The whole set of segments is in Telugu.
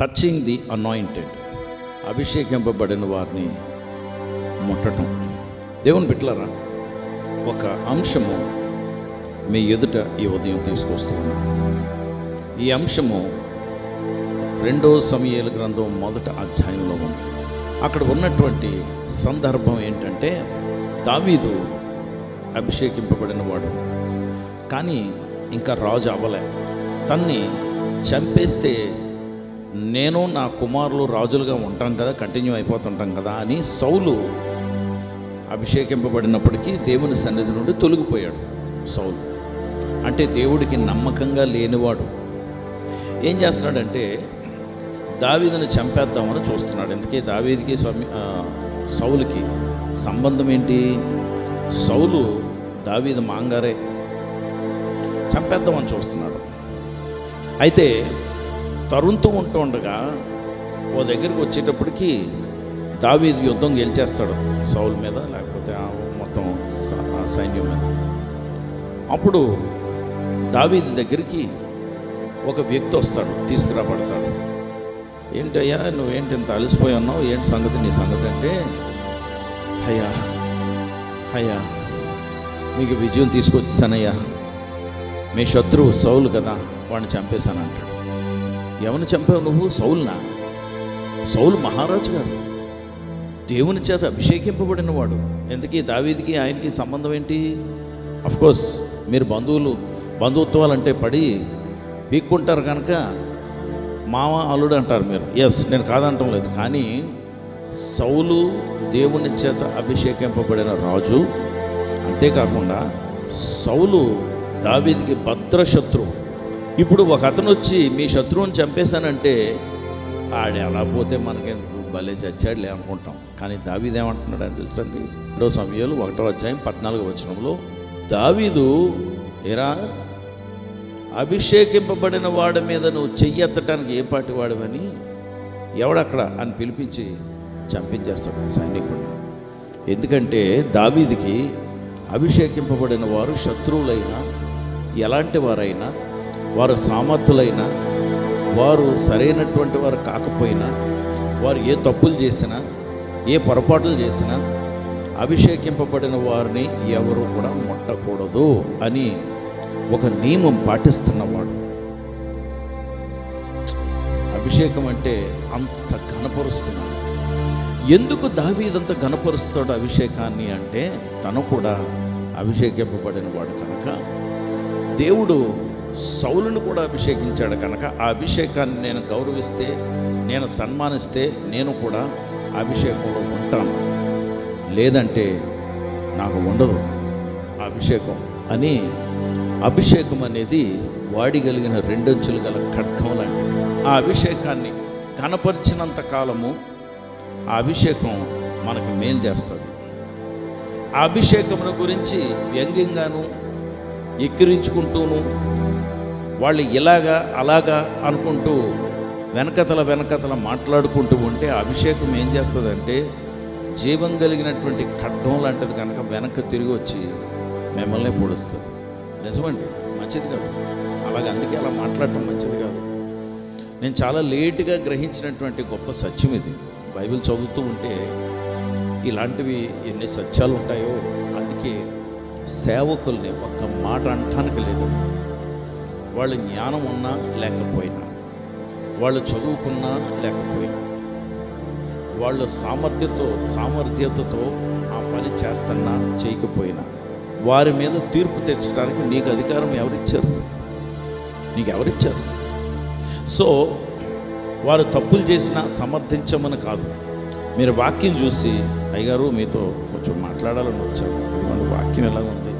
టచింగ్ ది అనాయింటెడ్ అభిషేకింపబడిన వారిని ముట్టడం. దేవుని బిట్లరా ఒక అంశము మీ ఎదుట ఈ ఉదయం తీసుకొస్తూ ఉన్నాను. ఈ అంశము రెండో సమయాల గ్రంథం మొదట అధ్యాయంలో ఉంది. అక్కడ ఉన్నటువంటి సందర్భం ఏంటంటే దావీదు అభిషేకింపబడిన వాడు. కానీ ఇంకా రాజు అవ్వలే. తన్ని చంపేస్తే నేను నా కుమారులు రాజులుగా ఉంటాం కదా కంటిన్యూ అయిపోతుంటాం కదా అని సౌలు అభిషేకింపబడినప్పటికీ దేవుని సన్నిధి నుండి తొలగిపోయాడు సౌలు. అంటే దేవుడికి నమ్మకంగా లేనివాడు. ఏం చేస్తున్నాడంటే దావీదుని చంపేద్దామని చూస్తున్నాడు. ఎందుకే? దావీదికి స్వామి సౌలుకి సంబంధం ఏంటి? సౌలు దావీదు మాంగారే. చంపేద్దామని చూస్తున్నాడు. అయితే తరుంతూ ఉంటూ ఉండగా ఓ దగ్గరికి వచ్చేటప్పటికి దావీది యుద్ధం గెలిచేస్తాడు సౌల్ మీద లేకపోతే మొత్తం సైన్యం మీద. అప్పుడు దావీది దగ్గరికి ఒక వ్యక్తి వస్తాడు తీసుకురాబడతాడు. ఏంటయ్యా నువ్వేంటి ఇంత అలసిపోయి ఉన్నావు? ఏంటి సంగతి? నీ సంగతి అంటే అయ్యా అయ్యా మీకు విజయం తీసుకొచ్చానయ్యా మీ శత్రువు సౌలు కదా వాడిని చంపేశాను అంటాడు ఎవరిని చంపావు నువ్వు? సౌల్నా? సౌలు మహారాజు గారు. దేవుని చేత అభిషేకింపబడిన వాడు. ఎందుకీ దావీదికి ఆయనకి సంబంధం ఏంటి? కోర్స్ మీరు బంధువులు బంధుత్వాలంటే పడి పీక్కుంటారు కనుక మామ అల్లుడు అంటారు మీరు. ఎస్ నేను కాదంటం లేదు. కానీ సౌలు దేవుని చేత అభిషేకింపబడిన రాజు. అంతేకాకుండా సౌలు దావీదికి భద్ర శత్రువు ఇప్పుడు ఒక అతను వచ్చి మీ శత్రువుని చంపేశానంటే ఆడు ఎలా పోతే మనకెందుకు? భలే చచ్చాడులే అనుకుంటాం. కానీ దావీదు ఏమంటున్నాడు అని తెలుసండి? రెండో సమయాలు ఒకటో అధ్యాయం పద్నాలుగు వచనంలో దావీదు ఎరా అభిషేకింపబడిన వాడి మీద నువ్వు చెయ్యెత్తటానికి ఏ పాటి వాడివని? ఎవడక్కడ? అని పిలిపించి చంపించేస్తాడు ఆ సైనికుడిని ఎందుకంటే దావీదికి అభిషేకింపబడిన వారు శత్రువులైనా ఎలాంటి వారైనా వారు సామర్థ్యులైనా వారు సరైనటువంటి వారు కాకపోయినా వారు ఏ తప్పులు చేసినా ఏ పొరపాట్లు చేసినా అభిషేకింపబడిన వారిని ఎవరు కూడా ముట్టకూడదు అని ఒక నియమం పాటిస్తున్నవాడు. అభిషేకం అంటే అంత ఘనపరుస్తున్నాడు. ఎందుకు దావీదంత ఘనపరుస్తాడు అభిషేకాన్ని అంటే తను కూడా అభిషేకింపబడిన వాడు కనుక దేవుడు సౌలును కూడా అభిషేకించాడు కనుక ఆ అభిషేకాన్ని నేను గౌరవిస్తే నేను సన్మానిస్తే నేను కూడా అభిషేకంలో ఉంటాను. లేదంటే నాకు ఉండదు అభిషేకం అని అభిషేకం అనేది వాడిగలిగిన రెండంచులు గల ఖడ్గం లాంటిది. ఆ అభిషేకాన్ని కనపరిచినంత కాలము ఆ అభిషేకం మనకి మేలు చేస్తుంది. ఆ అభిషేకమును గురించి వ్యంగ్యంగాను ఎక్కిరించుకుంటూను వాళ్ళు ఇలాగా అలాగా అనుకుంటూ వెనకతల వెనకతల మాట్లాడుకుంటూ ఉంటే అభిషేకం ఏం చేస్తుందంటే జీవం కలిగినటువంటి ఖడ్డం లాంటిది కనుక వెనక్కి తిరిగి వచ్చి మిమ్మల్ని పొడుస్తుంది. నిజమండి? మంచిది కాదు. అలాగే అందుకే అలా మాట్లాడటం మంచిది కాదు. నేను చాలా లేటుగా గ్రహించినటువంటి గొప్ప సత్యం ఇది. బైబిల్ చదువుతూ ఉంటే ఇలాంటివి ఎన్ని సత్యాలు ఉంటాయో అందుకే సేవకుల్ని ఒక్క మాట అంటానికి లేదండి. వాళ్ళు జ్ఞానం ఉన్నా లేకపోయినా వాళ్ళు చదువుకున్నా లేకపోయినా వాళ్ళు సామర్థ్యతో సామర్థ్యతతో ఆ పని చేస్తున్నా చేయకపోయినా వారి మీద తీర్పు తెచ్చడానికి నీకు అధికారం ఎవరిచ్చారు? నీకు ఎవరిచ్చారు? సో వారు తప్పులు చేసినా సమర్థించమని కాదు. మీరు వాక్యం చూసి అయ్యగారు మీతో కొంచెం మాట్లాడాలని వచ్చారు ఎందుకంటే వాక్యం ఎలా ఉంది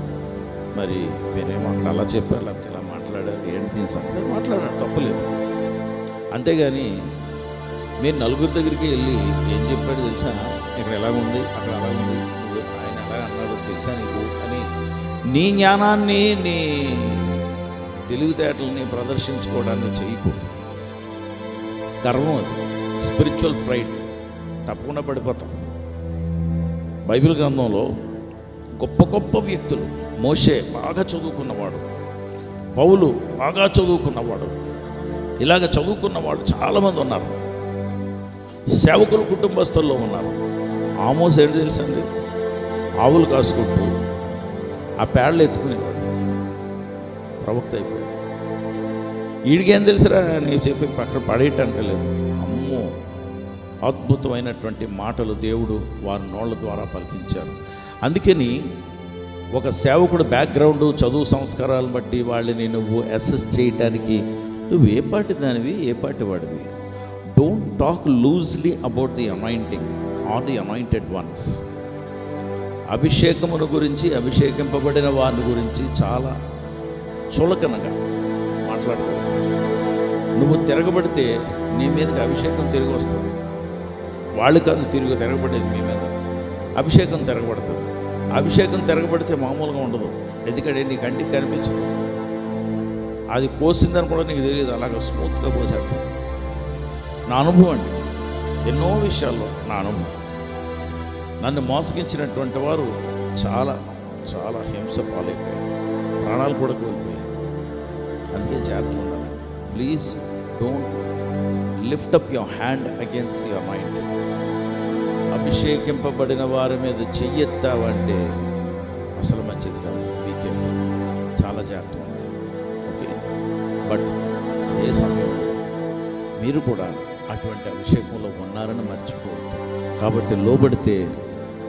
మరి మీరేమో అక్కడ అలా చెప్పారు లేకపోతే ఇలా నేను ఏంటి దీని సంగతి మాట్లాడారు తప్పలేదు. అంతేగాని మీరు నలుగురి దగ్గరికి వెళ్ళి ఏం చెప్పాడు తెలుసా? ఇక్కడ ఎలా ఉంది అక్కడ అలా ఉంది నువ్వు ఆయన ఎలా అన్నాడు తెలుసా నీకు? అని నీ జ్ఞానాన్ని నీ తెలివితేటలని ప్రదర్శించుకోవడానికి చేయకు గర్వం అది. Spiritual pride. తప్పకుండా పడిపోతాం. బైబిల్ గ్రంథంలో గొప్ప గొప్ప వ్యక్తులు మోషే బాగా చదువుకున్నవాడు. పౌలు బాగా చదువుకున్నవాడు. ఇలాగ చదువుకున్న వాళ్ళు చాలామంది ఉన్నారు. సేవకులు కుటుంబస్తుల్లో ఉన్నారు. ఆమోస్ ఏంటి తెలుసండి? ఆవులు కాసుకుంటూ ఆ పేడలు ఎత్తుకునేవాడు. ప్రవక్త అయిపోయాడు. వీడికేం తెలుసురా? నేను చెప్పి పక్కన పడేయటానికి లేదు. అమ్మో! అద్భుతమైనటువంటి మాటలు దేవుడు వారి నోళ్ళ ద్వారా పలికించారు. అందుకని ఒక సేవకుడు బ్యాక్గ్రౌండ్ చదువు సంస్కారాలను బట్టి వాళ్ళని నువ్వు అసెస్ చేయటానికి నువ్వు ఏ పాటి దానివి ఏ పాటి వాడివి? Don't talk loosely about the anointing or the anointed ones అభిషేకమును గురించి అభిషేకింపబడిన వారిని గురించి చాలా చులకనగా మాట్లాడకూడదు నువ్వు తిరగబడితే నీ మీదకి అభిషేకం తిరిగి వస్తుంది. వాళ్ళు కాదు తిరిగి తిరగబడేది మీ మీద. అభిషేకం తిరగబడుతుంది. అభిషేకం తిరగబడితే మామూలుగా ఉండదు. ఎందుకంటే నీ కంటికి కనిపించదు. అది కోసిందని కూడా నీకు తెలియదు. అలాగ స్మూత్గా కోసేస్తుంది నా అనుభవం అండి. ఎన్నో విషయాల్లో నా అనుభవం. నన్ను మోసగించినటువంటి వారు చాలా చాలా హింస పాలైపోయారు. ప్రాణాలు కూడా కోల్పోయారు. అందుకే జాగ్రత్త ఉండాలండి. Please don't lift up your hand against your mind. అభిషేకింపబడిన వారి మీద చెయ్యెత్తావంటే అసలు మంచిది కాదు. బీ కేర్ఫుల్ చాలా జాగ్రత్త ఓకే బట్ అదే సమయంలో మీరు కూడా అటువంటి అభిషేకంలో ఉన్నారని మర్చిపోవద్దు. కాబట్టి లోబడితే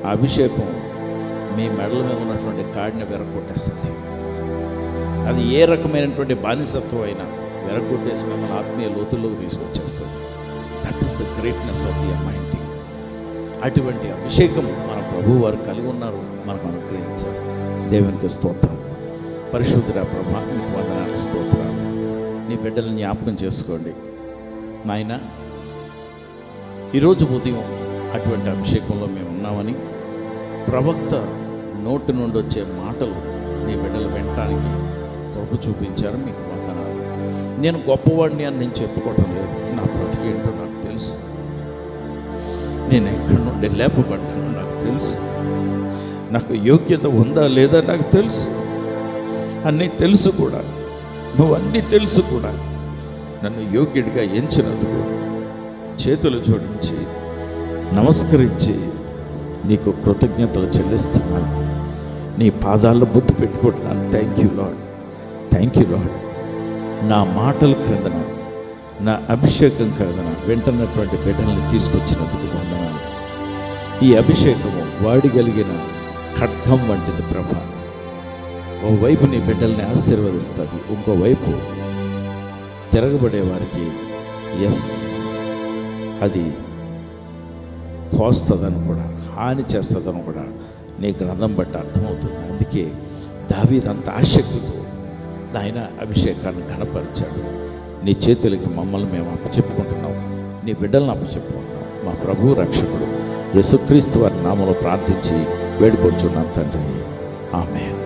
ఆ అభిషేకం మీ మెడల మీద ఉన్నటువంటి కాడిని వెరగొట్టేస్తుంది. అది ఏ రకమైనటువంటి బానిసత్వం అయినా వెరగొట్టేసి మిమ్మల్ని ఆత్మీయ లోతుల్లోకి తీసుకొచ్చేస్తుంది. That is the greatness of the mind అటువంటి అభిషేకం మన ప్రభు వారు కలిగి ఉన్నారు మనకు అనుగ్రహించారు. దేవునికి స్తోత్రం. పరిశుద్ధుడ ప్రభ మీకు వందనాలు స్తోత్రాలు. నీ బిడ్డలను జ్ఞాపకం చేసుకోండి. నాయన ఈరోజు ఉదయం అటువంటి అభిషేకంలో మేము ఉన్నామని ప్రవక్త నోటి నుండి వచ్చే మాటలు నీ బిడ్డలు వినటానికి కృప చూపించారు మీకు వందనాలు. నేను గొప్పవాడిని అని నేను చెప్పుకోవటం లేదు. నా బ్రతికేంటో నాకు తెలుసు. నేను ఎక్కడి నుండి లేపబడ్డానో నాకు తెలుసు. నాకు యోగ్యత ఉందా లేదా నాకు తెలుసు. అన్నీ తెలుసు కూడా. నువ్వు అన్నీ తెలుసు కూడా. నన్ను యోగ్యుడిగా ఎంచినందుకు చేతులు జోడించి నమస్కరించి నీకు కృతజ్ఞతలు చెల్లిస్తున్నాను. నీ పాదాల్లో బుద్ధి పెట్టుకుంటున్నాను. Thank you lord thank you lord నా మాటల క్రిందన నా అభిషేకం క్రిందన వెంటనటువంటి బిడ్డల్ని తీసుకొచ్చినందుకు వందనాలు. ఈ అభిషేకము వాడిగలిగిన ఖడ్గం వంటిది ప్రభ. ఓవైపు నీ బిడ్డల్ని ఆశీర్వదిస్తుంది ఇంకోవైపు తిరగబడే వారికి ఎస్ అది కోస్తుందని కూడా హాని చేస్తుందని కూడా నీ గ్రంథం బట్టి అర్థమవుతుంది. అందుకే దావీదంత ఆసక్తితో ఆయన అభిషేకాన్ని ఘనపరిచాడు. నీ చేతులకి మమ్మల్ని మేము అప్పచెప్పుకుంటున్నాం. నీ బిడ్డలను అప్పచెప్పుకుంటున్నాం. మా ప్రభు రక్షకుడు. యేసుక్రీస్తు వారి నామలో ప్రార్థించి వేడుకొచ్చున్నాం తండ్రి. ఆమె